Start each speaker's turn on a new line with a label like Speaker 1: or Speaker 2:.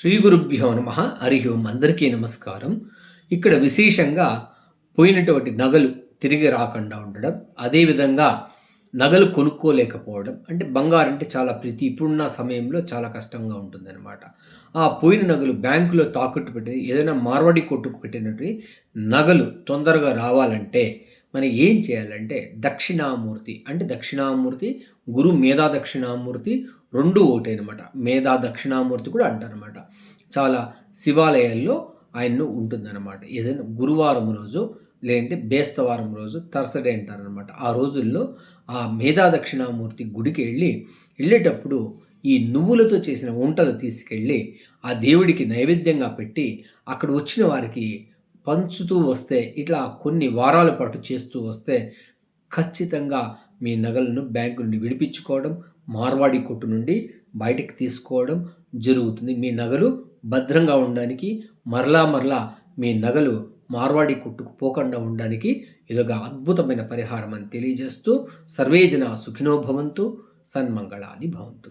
Speaker 1: శ్రీ గురుభ్యో నమ. హరి ఓం. అందరికీ నమస్కారం. ఇక్కడ విశేషంగా పోయినటువంటి నగలు తిరిగి రాకుండా ఉండడం అదేవిధంగా నగలు కొనుక్కోలేకపోవడం అంటే బంగారం అంటే చాలా ప్రతి. ఇప్పుడున్న సమయంలో చాలా కష్టంగా ఉంటుందన్నమాట. ఆ పోయిన నగలు బ్యాంకులో తాకట్టు పెట్టి ఏదైనా మార్వాడి కొట్టుకు పెట్టినట్టు నగలు తొందరగా రావాలంటే మనం ఏం చేయాలంటే దక్షిణామూర్తి అంటే దక్షిణామూర్తి గురు మేధా దక్షిణామూర్తి రెండు ఒకటే అనమాట మేధా దక్షిణామూర్తి కూడా అంటారనమాట చాలా శివాలయాల్లో ఆయన్ను ఉంటుందన్నమాట. ఏదైనా గురువారం రోజు లేదంటే బేస్తవారం రోజు థర్సడే అంటారనమాట ఆ రోజుల్లో ఆ మేధా దక్షిణామూర్తి గుడికి వెళ్ళి వెళ్ళేటప్పుడు ఈ నువ్వులతో చేసిన వంటలు తీసుకెళ్ళి ఆ దేవుడికి నైవేద్యంగా పెట్టి అక్కడ వచ్చిన వారికి పంచుతూ వస్తే ఇట్లా కొన్ని వారాల పాటు చేస్తూ వస్తే ఖచ్చితంగా మీ నగలను బ్యాంకు నుండి విడిపించుకోవడం మార్వాడి కొట్టు నుండి బయటికి తీసుకోవడం జరుగుతుంది. మీ నగలు భద్రంగా ఉండడానికి మరలా మరలా మీ నగలు మార్వాడి కొట్టుకు పోకుండా ఉండడానికి ఇదొక అద్భుతమైన పరిహారం అని తెలియజేస్తూ సర్వేజన సుఖినో భవంతు సన్మంగళాని భవంతు.